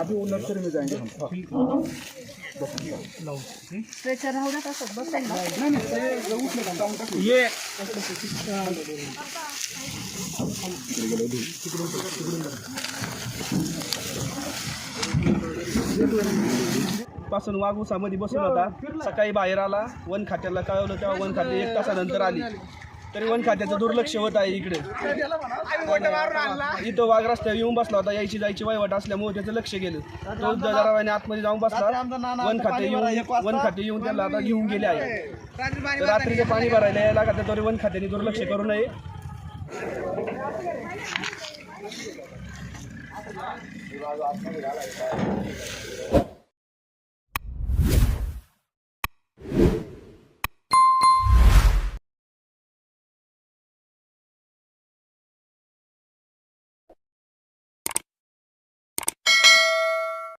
अभी वो नर्सरी में जाएंगे हम स्ट्रेचर राहू नका पासून वाघुसामध्ये बसून होता. सकाळी बाहेर आला वन खात्याला कळवलं तेव्हा वन खाते एक तासानंतर आली. तरी वन खात्याचं दुर्लक्ष होत आहे इकडे. इथं वाघ रस्त्यावर येऊन बसला होता यायची जायची वायवट असल्यामुळे त्याचं लक्ष गेलं. तो जरा आतमध्ये जाऊन बसला. वन खाते येऊन वन खाते येऊन त्याला आता घेऊन गेले आहे. रात्रीचं पाणी भरायला यायला का तरी वन खात्याने दुर्लक्ष करू नये.